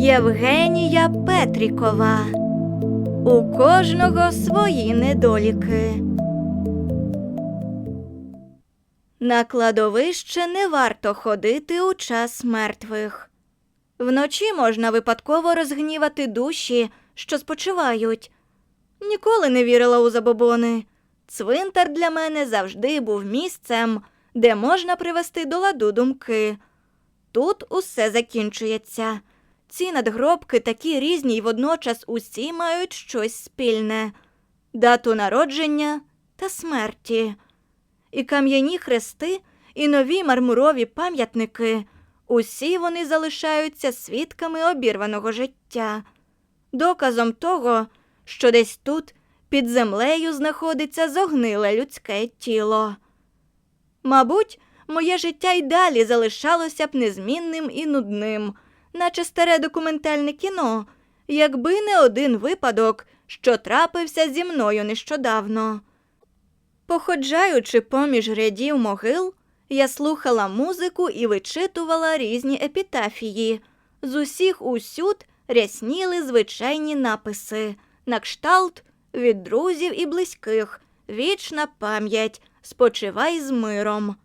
Євгенія Петрікова. У кожного свої недоліки. На кладовище не варто ходити у час мертвих. Вночі можна випадково розгнівати душі, що спочивають. Ніколи не вірила у забобони. Цвинтар для мене завжди був місцем, де можна привести до ладу думки. Тут усе закінчується. Ці надгробки такі різні й водночас усі мають щось спільне дату народження та смерті. І кам'яні хрести, і нові мармурові пам'ятники усі вони залишаються свідками обірваного життя, доказом того, що десь тут під землею знаходиться зогниле людське тіло. Мабуть, моє життя й далі залишалося б незмінним і нудним, наче старе документальне кіно, якби не один випадок, що трапився зі мною нещодавно. Походжаючи поміж рядів могил, я слухала музику і вичитувала різні епітафії. З усіх усюд рясніли звичайні написи на кшталт від друзів і близьких, вічна пам'ять, спочивай з миром.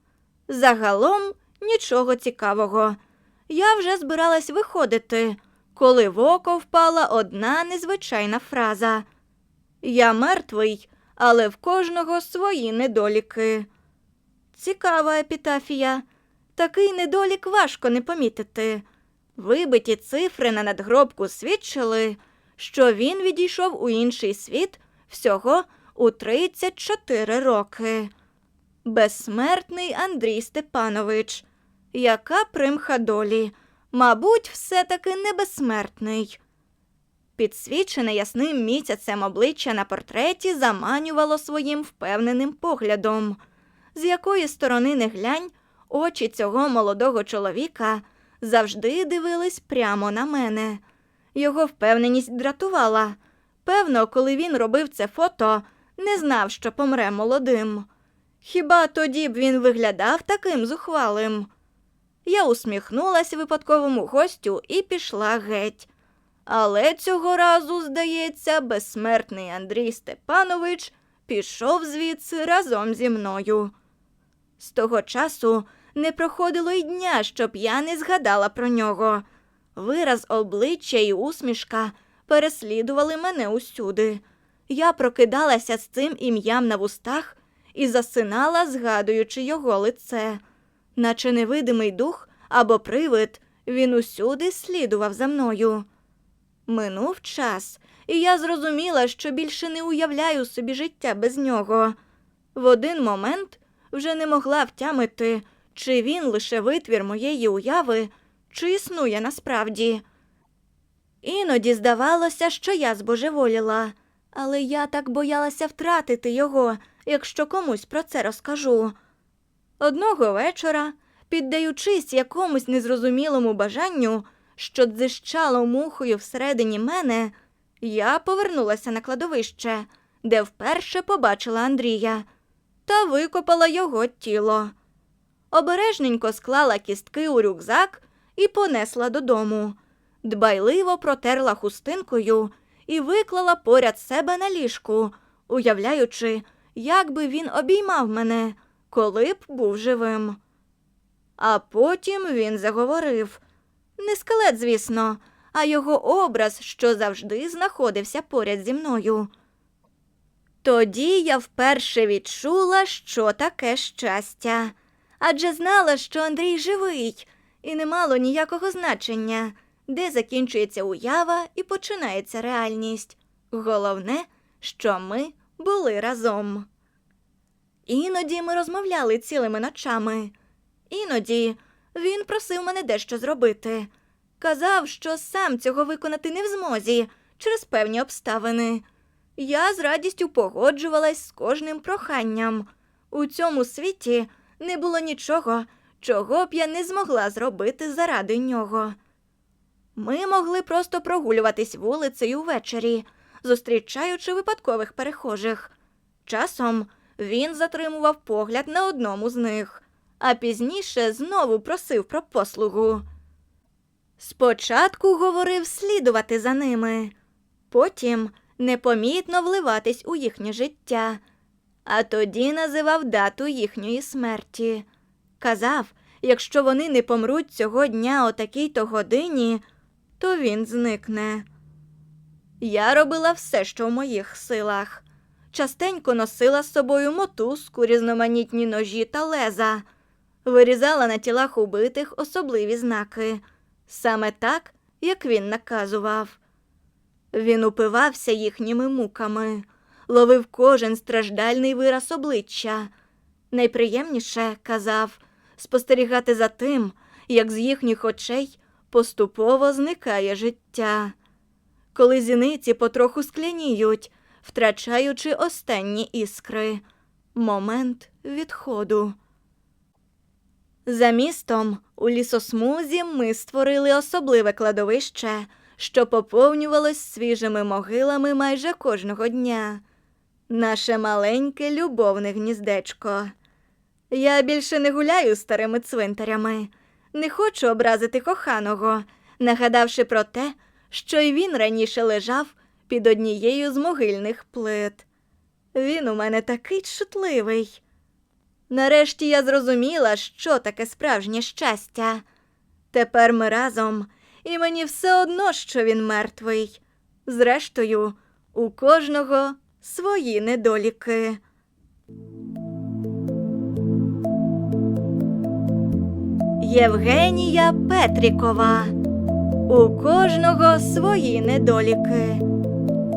Загалом нічого цікавого. Я вже збиралась виходити, коли в око впала одна незвичайна фраза. Я мертвий, але в кожного свої недоліки. Цікава епітафія. Такий недолік важко не помітити. Вибиті цифри на надгробку свідчили, що він відійшов у інший світ всього у 34 роки. Безсмертний Андрій Степанович. Яка примха долі? Мабуть, все-таки не безсмертний. Підсвічене ясним місяцем обличчя на портреті заманювало своїм впевненим поглядом. З якої сторони не глянь, очі цього молодого чоловіка завжди дивились прямо на мене. Його впевненість дратувала. Певно, коли він робив це фото, не знав, що помре молодим. Хіба тоді б він виглядав таким зухвалим? Я усміхнулась випадковому гостю і пішла геть. Але цього разу, здається, безсмертний Андрій Степанович пішов звідси разом зі мною. З того часу не проходило й дня, щоб я не згадала про нього. Вираз обличчя і усмішка переслідували мене усюди. Я прокидалася з цим ім'ям на вустах і засинала, згадуючи його лице. Наче невидимий дух або привид, він усюди слідував за мною. Минув час, і я зрозуміла, що більше не уявляю собі життя без нього. В один момент вже не могла втямити, чи він лише витвір моєї уяви, чи існує насправді. Іноді здавалося, що я збожеволіла, але я так боялася втратити його, якщо комусь про це розкажу. Одного вечора, піддаючись якомусь незрозумілому бажанню, що дзищало мухою всередині мене, я повернулася на кладовище, де вперше побачила Андрія, та викопала його тіло. Обережненько склала кістки у рюкзак і понесла додому. Дбайливо протерла хустинкою і виклала поряд себе на ліжку, уявляючи, як би він обіймав мене, коли б був живим. А потім він заговорив не скелет, звісно, а його образ, що завжди знаходився поряд зі мною. Тоді я вперше відчула, що таке щастя, адже знала, що Андрій живий, і не мало ніякого значення, де закінчується уява і починається реальність. Головне, що ми були разом. Іноді ми розмовляли цілими ночами. Іноді він просив мене дещо зробити. Казав, що сам цього виконати не в змозі через певні обставини. Я з радістю погоджувалась з кожним проханням. У цьому світі не було нічого, чого б я не змогла зробити заради нього. Ми могли просто прогулюватись вулицею ввечері, зустрічаючи випадкових перехожих. Часом він затримував погляд на одному з них, а пізніше знову просив про послугу. Спочатку говорив слідувати за ними, потім непомітно вливатись у їхнє життя, а тоді називав дату їхньої смерті. Казав, якщо вони не помруть цього дня о такій-то годині, то він зникне. Я робила все, що в моїх силах. Частенько носила з собою мотузку, різноманітні ножі та леза, вирізала на тілах убитих особливі знаки, саме так, як він наказував. Він упивався їхніми муками, ловив кожен страждальний вираз обличчя. Найприємніше, казав, спостерігати за тим, як з їхніх очей поступово зникає життя. Коли зіниці потроху скляніють, втрачаючи останні іскри, момент відходу. За містом у лісосмузі ми створили особливе кладовище, що поповнювалось свіжими могилами майже кожного дня. Наше маленьке любовне гніздечко. Я більше не гуляю старими цвинтарями, не хочу образити коханого, нагадавши про те, що й він раніше лежав під однією з могильних плит. Він у мене такий чутливий. Нарешті я зрозуміла, що таке справжнє щастя. Тепер ми разом, і мені все одно, що він мертвий. Зрештою, у кожного свої недоліки. Євгенія Петрікова. У кожного свої недоліки.